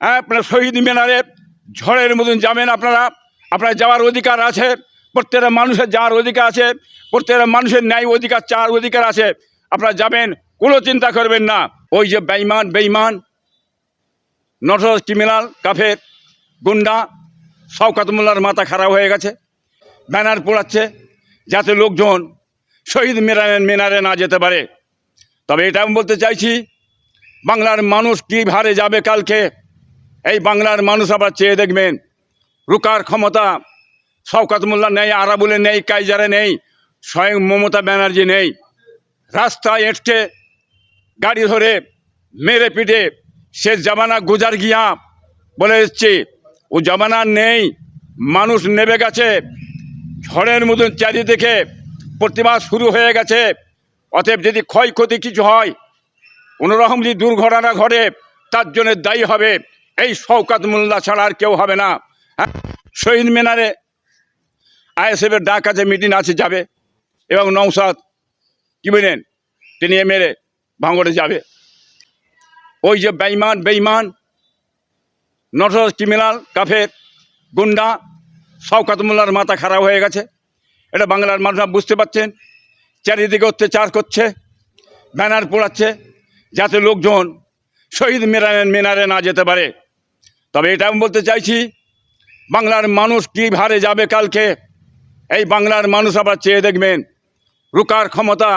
হ্যাঁ আপনার শহীদ মিনারে ঝড়ের মতন যাবেন আপনারা। আপনার যাওয়ার অধিকার আছে, প্রত্যেকটা মানুষের যাওয়ার অধিকার আছে, প্রত্যেকটা মানুষের ন্যায় অধিকার, চাওয়ার অধিকার আছে। আপনারা যাবেন, কোনো চিন্তা করবেন না। ওই যে বেইমান বেইমান নটর ক্রিমিনাল কাফের গুন্ডা, শওকাত মোল্লার মাথা খারাপ হয়ে গেছে, ব্যানার পোড়াচ্ছে, যাতে লোকজন শহীদ মিনারে মিনারে না যেতে পারে। তবে এটা আমি বলতে চাইছি, বাংলার মানুষ কী ভারে যাবে কালকে? এই বাংলার মানুষ আবার চেয়ে দেখবেন, রুকার ক্ষমতা, শওকাত মোল্লা নেই, আরাবুলে নেই কাইজারে নেই, স্বয়ং মমতা ব্যানার্জি নেই। রাস্তায় এঁটকে গাড়ি ধরে, মেরে পিটে, সে জামানা গুজার গিয়া বলে এসছে ও জামানা নেই, মানুষ নেবে গেছে, ঝড়ের মতন চারিদিকে প্রতিবাদ শুরু হয়ে গেছে, অতএব যদি ক্ষয়ক্ষতি কিছু হয়, কোনোরকম যদি দুর্ঘটনা ঘটে, তার জন্য দায়ী হবে। এই শওকাত মোল্লা ছাড়া আর কেউ হবে না। হ্যাঁ? শহীদ মিনারে আইএসএফের ডাক আছে, মিটিং আছে, যাবে। এবং নৌসাদ কি বলেন তিনি এমএলএ ভাঙড়ে যাবে। ওই যে বেইমান বেইমান নটর ক্রিমিনাল, কাফের, গুন্ডা, শওকাত মোল্লার মাথা খারাপ হয়ে গেছে। এটা বাংলার মানুষরা বুঝতে পারছেন। চারিদিকে অত্যাচার করছে, ব্যানার পোড়াচ্ছে, যাতে লোকজন শহীদ মিনারে মিনারে না যেতে পারে। তবে এটা আমি বলতে চাইছি, বাংলার মানুষ কী ভারে যাবে কালকে? এই বাংলার মানুষ আবার চেয়ে দেখবেন, রুকার ক্ষমতা,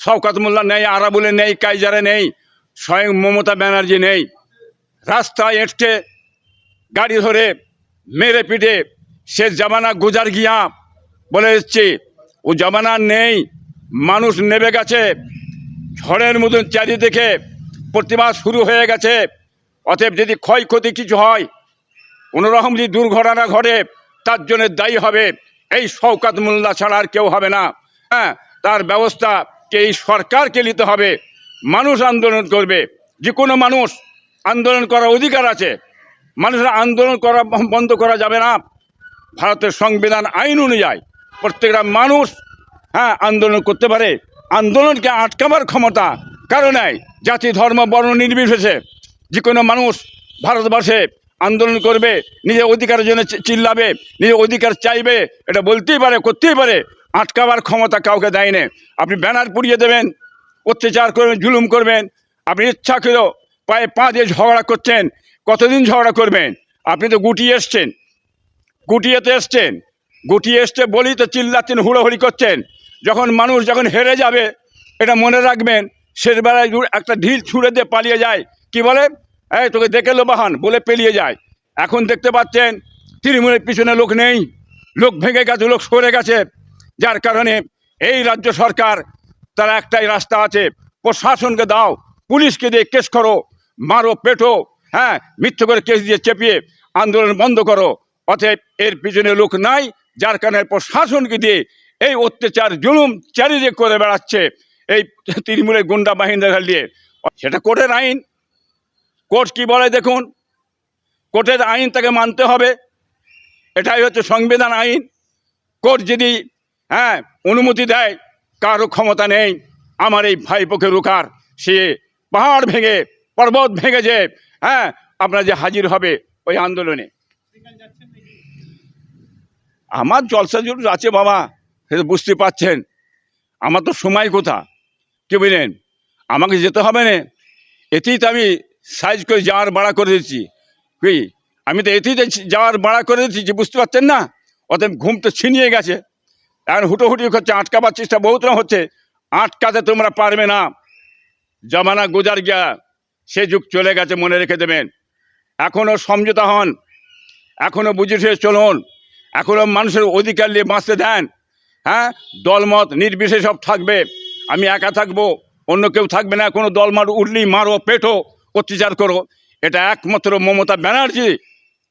শওকাত মোল্লা নেই, আরাবুলে নেই কাইজারে নেই, স্বয়ং মমতা ব্যানার্জি নেই। রাস্তায় এঁটকে, গাড়ি ধরে, মেরে পিটে, সে জামানা গুজার গিয়া বলে এসছে, ও জামানা নেই, মানুষ নেবে গেছে, ঝড়ের মতন চারিদিকে প্রতিবাদ শুরু হয়ে গেছে। অতএব যদি ক্ষয়ক্ষতি কিছু হয়, কোনোরকম যদি দুর্ঘটনা ঘটে, তার জন্য দায়ী হবে। এই শওকাত মোল্লা ছাড়া আর কেউ হবে না। হ্যাঁ তার ব্যবস্থাকে এই সরকারকে নিতে হবে। মানুষ আন্দোলন করবে। যে কোনো মানুষ আন্দোলন করার অধিকার আছে। মানুষের আন্দোলন করা বন্ধ করা যাবে না। ভারতের সংবিধান আইন অনুযায়ী প্রত্যেকটা মানুষ হ্যাঁ আন্দোলন করতে পারে। আন্দোলনকে আটকাবার ক্ষমতা কারও নাই। জাতি, ধর্ম, বর্ণ নির্বিশেষে। যে কোনো মানুষ ভারতবর্ষে আন্দোলন করবে, নিজের অধিকারের জন্য চিল্লাবে, নিজের অধিকার চাইবে, এটা বলতেই পারে, করতেই পারে, আটকাবার ক্ষমতা কাউকে দেয় না আপনি ব্যানার পুড়িয়ে দেবেন, অত্যাচার করবেন, জুলুম করবেন, আপনি ইচ্ছা করে পায়ে পা দিয়ে ঝগড়া করছেন, কতদিন ঝগড়া করবেন? আপনি তো গুটিয়ে এসছেন গুটিয়েতে এসছেন, গুটিয়ে এসছে বলি তো চিল্লাচ্ছেন, হুড়োহুড়ি করছেন। যখন মানুষ যখন হেরে যাবে, এটা মনে রাখবেন শেষবেলায় একটা ঢিল ছুঁড়ে দিয়ে পালিয়ে যায় কি বলে? এই, তোকে দেখে লো বাহান বলে পেলিয়ে যায়। এখন দেখতে পাচ্ছেন, তৃণমূলের পিছনে লোক নেই। লোক ভেঙে গেছে, লোক সরে গেছে। যার কারণে এই রাজ্য সরকার, তার একটাই রাস্তা আছে, প্রশাসনকে দাও, পুলিশকে দিয়ে কেস করো, মারো পেটো হ্যাঁ মিথ্যে করে কেস দিয়ে চেপিয়ে আন্দোলন বন্ধ করো। অতএব এর পিছনে লোক নাই, যার কারণে প্রশাসনকে দিয়ে এই অত্যাচার জুলুম চারিদিকে করে বেড়াচ্ছে। এই তৃণমূলের গুন্ডা বাহিনীদের দিয়ে। সেটা কোর্টের আইন কোর্ট কি বলে দেখুন? কোর্টের আইন তাকে মানতে হবে। এটাই হচ্ছে সংবিধান আইন। কোর্ট যদি হ্যাঁ অনুমতি দেয়, কারও ক্ষমতা নেই, আমার এই ভাইপোকে রুকার, সে পাহাড় ভেঙে, পর্বত ভেঙে যে হ্যাঁ আপনার যে হাজির হবে ওই আন্দোলনে। আমার জলসা জরুর আছে বাবা, সে বুঝতে পারছেন। আমার তো সময় কোথা? কি বুঝলেন আমাকে যেতে হবে না। এতেই তো আমি সাইজ করে যাওয়ার বাড়া করে দিচ্ছি কি? আমি তো এতেই যাওয়ার বাড়া করে দিচ্ছি বুঝতে পারছেন না? অতএব ঘুম তো ছিনিয়ে গেছে। এখন হুটোহুটি হচ্ছে আটকাবার চেষ্টা বহুত না হচ্ছে। আটকাতে তোমরা পারবে না। জামানা গুজার গিয়া সে যুগ চলে গেছে, মনে রেখে দেবেন। এখনও সমঝোতা হন। এখনও বুঝে শুয়ে চলুন। এখনও মানুষের অধিকার নিয়ে বাঁচতে দেন। হ্যাঁ? দলমত নির্বিশেষ সব থাকবে। আমি একা থাকব, অন্য কেউ থাকবে না। কোনো দলমত উঠলেই মারো, পেটো। অত্যাচার করো। এটা একমাত্র মমতা ব্যানার্জি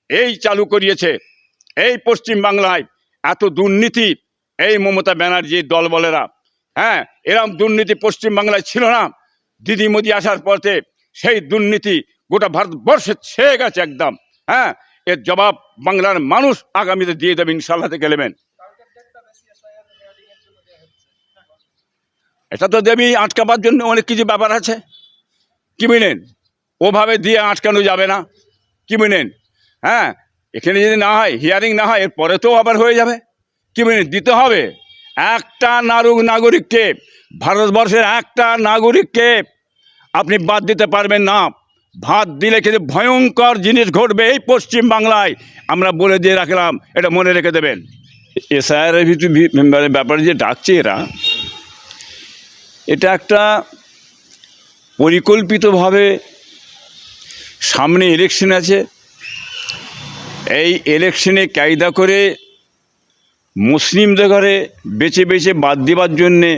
এই চালু করিয়েছে। এই পশ্চিম বাংলায় এত দুর্নীতি, এই মমতা ব্যানার্জি দলবলেরা। হ্যাঁ এরম দুর্নীতি পশ্চিম বাংলায় ছিল না। দিদি মোদি আসার পথে সেই দুর্নীতি গোটা ভারতবর্ষে ছেয়ে গেছে একদম। হ্যাঁ এর জবাব বাংলার মানুষ আগামীতে দিয়ে দেবে ইনশাল্লাহ থেকে নেবেন। এটা তো দেবী আটকাবার জন্য অনেক কিছু ব্যাপার আছে। কি বুঝলেন ওভাবে দিয়ে আটকানো যাবে না। কি বলেন? হ্যাঁ এখানে যদি না হয় হিয়ারিং না হয় এর পরে তো আবার হয়ে যাবে। কি বলেন? দিতে হবে। একটা নারুক নাগরিককে, ভারতবর্ষের একটা নাগরিককে আপনি বাদ দিতে পারবেন না। ভাত দিলে কিন্তু ভয়ঙ্কর জিনিস ঘটবে এই পশ্চিম বাংলায় আমরা বলে দিয়ে রাখলাম, এটা মনে রেখে দেবেন। এসআইআর ভিতরে ব্যাপারে যে ডাকছে এরা, এটা একটা পরিকল্পিতভাবে সামনে ইলেকশন আছে। এই ইলেকশনে কায়দা করে মুসলিমদের ঘরে বেছে বেছে বাদ দেওয়ার জন্যে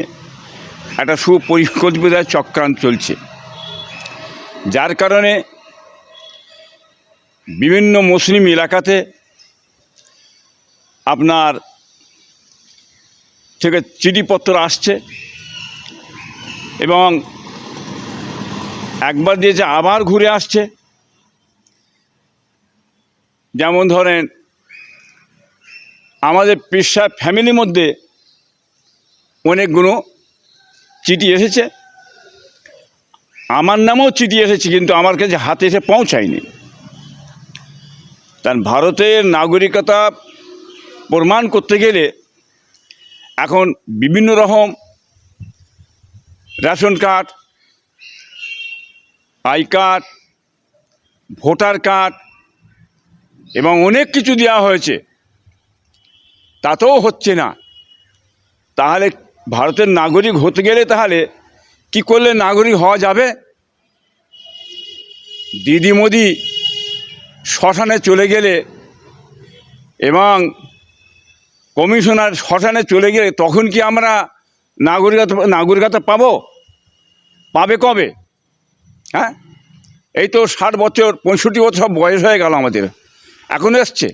একটা সুপরিকল্পিত চক্রান্ত চলছে। যার কারণে বিভিন্ন মুসলিম এলাকাতে আপনার থেকে চিঠিপত্র আসছে এবং একবার দিয়েছে আবার ঘুরে আসছে। যেমন ধরেন, আমাদের পেশা ফ্যামিলির মধ্যে অনেকগুলো চিঠি এসেছে। আমার নামেও চিঠি এসেছে, কিন্তু আমার কাছে হাতে এসে পৌঁছায়নি। কারণ ভারতের নাগরিকতা প্রমাণ করতে গেলে এখন বিভিন্ন রকম ration card, I card, voter card এবং অনেক কিছু দেওয়া হয়েছে। তাতেও হচ্ছে না। তাহলে ভারতের নাগরিক হতে গেলে তাহলে কি করলে নাগরিক হওয়া যাবে? দিদি মোদি শ্মশানে চলে গেলে এবং কমিশনার শ্মশানে চলে গেলে তখন কি আমরা নাগরিকতা নাগরিকতা পাবো? পাবে কবে? হ্যাঁ? এই তো ষাট বছর, পঁয়ষট্টি বছর সব বয়স হয়ে গেল আমাদের। এখন এসছে।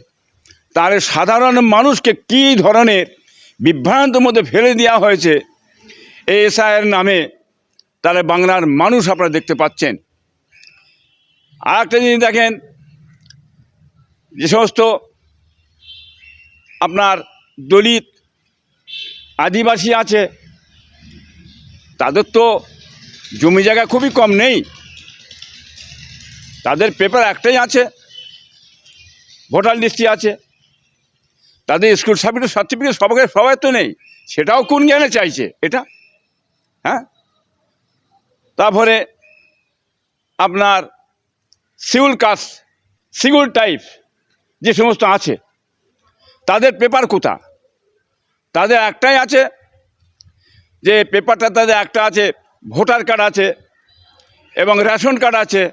তাহলে সাধারণ মানুষকে কী ধরনের বিভ্রান্ত মধ্যে ফেলে দেওয়া হয়েছে এই এসআইয়ের নামে? তাহলে বাংলার মানুষ আপনারা দেখতে পাচ্ছেন। আর একটা জিনিস দেখেন, যে সমস্ত আপনার দলিত আদিবাসী আছে, তাদের তো জমি জায়গা খুবই কম নেই। তাদের পেপার একটাই আছে। ভোটার লিস্টে আছে। তাদের স্কুল সার্টিফিকেট সার্টিফিকেট সবাই সবাই তো নেই। সেটাও কোন জ্ঞানে চাইছে? এটা? হ্যাঁ? তারপরে আপনার সিউল কাস্ট সিগুল টাইপ যে সমস্ত আছে, তাদের পেপার কোথা? তাদের একটাই আছে যে পেপারটা তাদের একটা আছে, ভোটার কার্ড আছে এবং রেশন কার্ড আছে।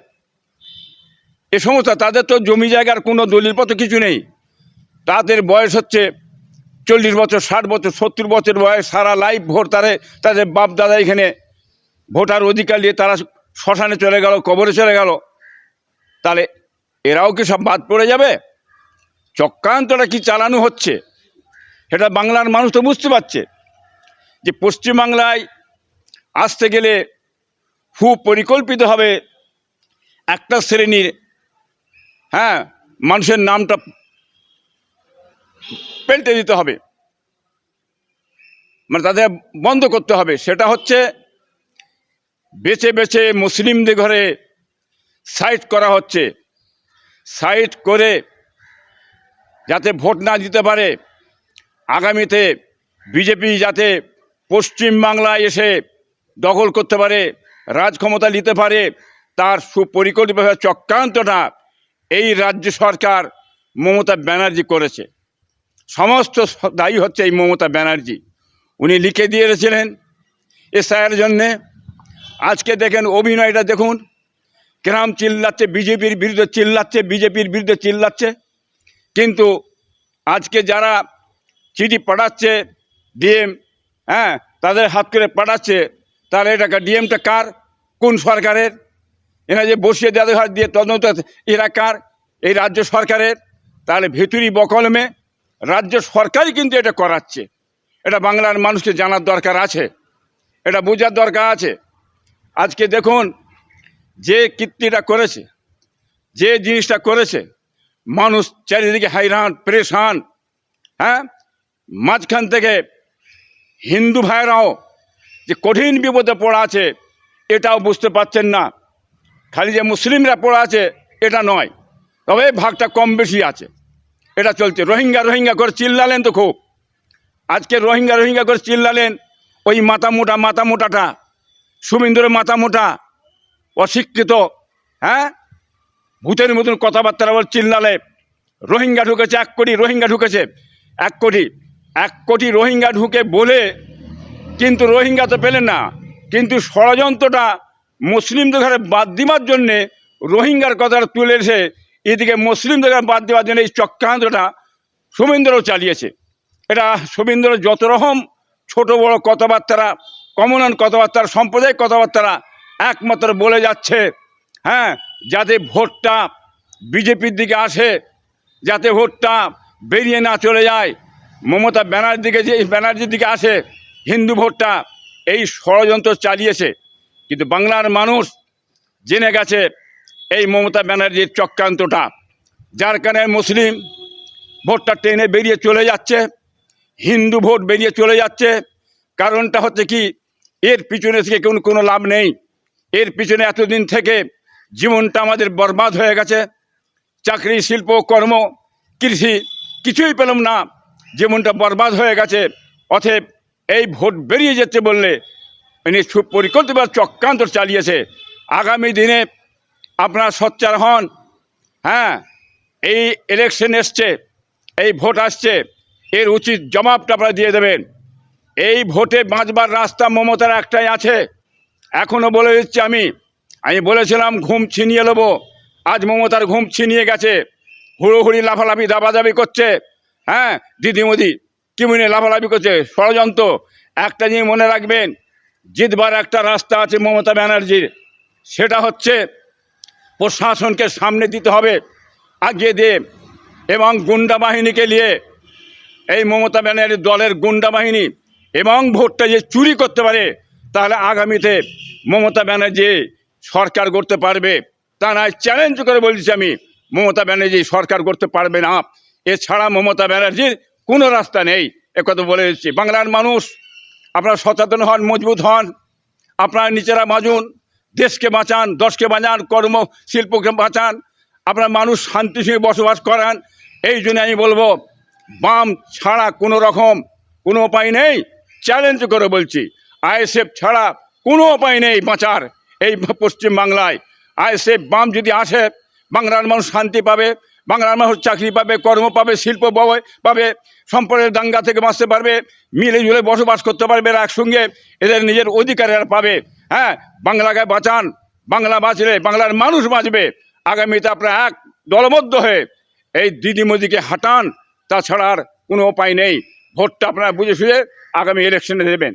এ সমস্ত, তাদের তো জমি জায়গার কোনো দলিলপত্র কিছু নেই। তাদের বয়স হচ্ছে চল্লিশ বছর, ষাট বছর, সত্তর বছর বয়স, সারা লাইফ ভোট তারে, তাদের বাপ দাদা এখানে ভোটার অধিকার নিয়ে তারা শ্মশানে চলে গেল, কবরে চলে গেল। তাহলে এরাও কি সব বাদ পড়ে যাবে? চক্রান্তটা কি চালানো হচ্ছে? সেটা বাংলার মানুষ তো বুঝতে পারছে যে পশ্চিমবাংলায় আসতে গেলে খুব পরিকল্পিতভাবে একটা শ্রেণির হ্যাঁ মানুষের নামটা পেল্টে দিতে হবে। মানে তাদের বন্ধ করতে হবে। সেটা হচ্ছে বেছে বেছে মুসলিমদের ঘরে সাইট করা হচ্ছে। সাইট করে যাতে ভোট না দিতে পারে, আগামীতে বিজেপি যাতে পশ্চিম বাংলায় এসে দখল করতে পারে রাজ ক্ষমতা নিতে পারে, তার সুপরিকল্পিতভাবে চক্রান্তটা এই রাজ্য সরকার মমতা ব্যানার্জি করেছে। সমস্ত দায়ী হচ্ছে এই মমতা ব্যানার্জি। উনি লিখে দিয়ে দিয়েছিলেন এসআইয়ের জন্যে। আজকে দেখেন অভিনয়টা দেখুন। গ্রাম চিল্লাচ্ছে, বিজেপির বিরুদ্ধে চিল্লাচ্ছে, বিজেপির বিরুদ্ধে চিল্লাচ্ছে। কিন্তু আজকে যারা চিঠি পাঠাচ্ছে ডিএম হ্যাঁ তাদের হাত করে পাঠাচ্ছে, তাহলে এটা ডিএমটা কার? কোন সরকারের? এরা যে বসিয়ে দেওয়া দিয়ে তদন্ত এরা কার? এই রাজ্য সরকারের। তাহলে ভেতুরি বকলমে রাজ্য সরকারই কিন্তু এটা করাচ্ছে। এটা বাংলার মানুষকে জানার দরকার আছে। এটা বোঝার দরকার আছে। আজকে দেখুন, যে কীর্তিটা করেছে, যে জিনিসটা করেছে, মানুষ চারিদিকে হাইরান, প্রেশান হ্যাঁ? মাঝখান থেকে হিন্দু ভাইরাও যে কঠিন বিপদে পড়া আছে, এটাও বুঝতে পারছেন না। খালি যে মুসলিমরা পড়া আছে, এটা নয়। তবে ভাগটা কম বেশি আছে। এটা চলছে। রোহিঙ্গা রোহিঙ্গা করে চিল্লালেন তো খুব। আজকে রোহিঙ্গা রোহিঙ্গা করে চিল্লালেন ওই মাথা মোটা, মাথা মোটাটা, সুমিন্দ্রের মাথা মোটা, অশিক্ষিত হ্যাঁ? ভূতের মতন কথাবার্তা বল চিল্লালে। রোহিঙ্গা ঢুকেছে, এক কোটি রোহিঙ্গা ঢুকেছে, এক কোটি। এক কোটি রোহিঙ্গা ঢুকে বলে, কিন্তু রোহিঙ্গা তো পেলেন না। কিন্তু ষড়যন্ত্রটা মুসলিমদের ঘরে বাদ দিবার জন্যে রোহিঙ্গার কথাটা তুলে এসে এদিকে মুসলিমদের বাদ দেওয়ার জন্য এই চক্রান্তটা শুভেন্দ্রও চালিয়েছে। এটা শুভেন্দ্র যত রকম ছোট বড় কথাবার্তারা কমনান কথাবার্তার, সাম্প্রদায়িক কথাবার্তারা একমাত্র বলে যাচ্ছে হ্যাঁ যাতে ভোটটা বিজেপির দিকে আসে, যাতে ভোটটা বেরিয়ে না চলে যায়। মমতা ব্যানার্জির দিকে যে, ব্যানার্জির দিকে আসে, হিন্দু ভোটটা, এই ষড়যন্ত্র চালিয়েছে। কিন্তু বাংলার মানুষ জেনে গেছে এই মমতা ব্যানার্জির চক্রান্তটা, যার কারণে মুসলিম ভোটটা টেনে বেরিয়ে চলে যাচ্ছে, হিন্দু ভোট বেরিয়ে চলে যাচ্ছে। কারণটা হচ্ছে কি, এর পিছনে থেকে কোনো কোনো লাভ নেই। এর পিছনে এতদিন থেকে জীবনটা আমাদের বরবাদ হয়ে গেছে। চাকরি, শিল্প, কর্ম, কৃষি কিছুই পেলাম না। জীবনটা বরবাদ হয়ে গেছে। অতএব এই ভোট বেরিয়ে যাচ্ছে বললে ইনি সুপরিকল্পিত চক্রান্ত চালিয়েছে। আগামী দিনে আপনারা সোচ্চার হন। হ্যাঁ এই ইলেকশন এসছে, এই ভোট আসছে, এর উচিত জবাবটা আপনারা দিয়ে দেবেন। এই ভোটে বাঁচবার রাস্তা মমতার একটাই আছে। এখনও বলে দিচ্ছি আমি আমি বলেছিলাম ঘুম ছিনিয়ে নেব। আজ মমতার ঘুম ছিনিয়ে গেছে। হুড়োহুড়ি লাফালাফি, দাবাদাবি করছে। হ্যাঁ দিদিমদি কি মনে লাফালাফি করছে? ষড়যন্ত্র, একটা জিনিস মনে রাখবেন জিতবার একটা রাস্তা আছে মমতা ব্যানার্জির। সেটা হচ্ছে প্রশাসনকে সামনে দিতে হবে, আগিয়ে দিয়ে এবং গুন্ডা বাহিনীকে নিয়ে এই মমতা ব্যানার্জির দলের গুন্ডা বাহিনী এবং ভোটটা যে চুরি করতে পারে, তাহলে আগামীতে মমতা ব্যানার্জি সরকার করতে পারবে। তা নয় চ্যালেঞ্জ করে বলছি আমি, মমতা ব্যানার্জি সরকার করতে পারবে না। এছাড়া মমতা ব্যানার্জির কোনো রাস্তা নেই, একথা বলে দিচ্ছি। বাংলার মানুষ আপনারা সচেতন হন, মজবুত হন। আপনারা নিচেরা বাঁচুন দেশকে বাঁচান, দশকে বাঁচান, কর্ম, শিল্পকে বাঁচান। আপনার মানুষ শান্তি সঙ্গে বসবাস করান। এই জন্য আমি বলব, বাম ছাড়া কোনো রকম কোনো উপায় নেই। চ্যালেঞ্জ করে বলছি, আইএসএফ ছাড়া কোনো উপায় নেই বাঁচার এই পশ্চিম বাংলায় আইএসএফ বাম যদি আসে, বাংলার মানুষ শান্তি পাবে। বাংলার মানুষ চাকরি পাবে, কর্ম পাবে, শিল্প পাবে সম্পদের দাঙ্গা থেকে বাঁচতে পারবে মিলে ঝুলে বসবাস করতে পারবে এরা একসঙ্গে এদের নিজের অধিকার এরা পাবে। হ্যাঁ বাংলাকে বাঁচান, বাংলা বাঁচলে বাংলার মানুষ বাঁচবে। আগামীতে আপনারা এক দলবদ্ধ হয়ে এই দিদি মোদিকে হাঁটান, তাছাড়া আর কোনো উপায় নেই। ভোটটা আপনারা বুঝে শুয়ে আগামী ইলেকশনে দেবেন।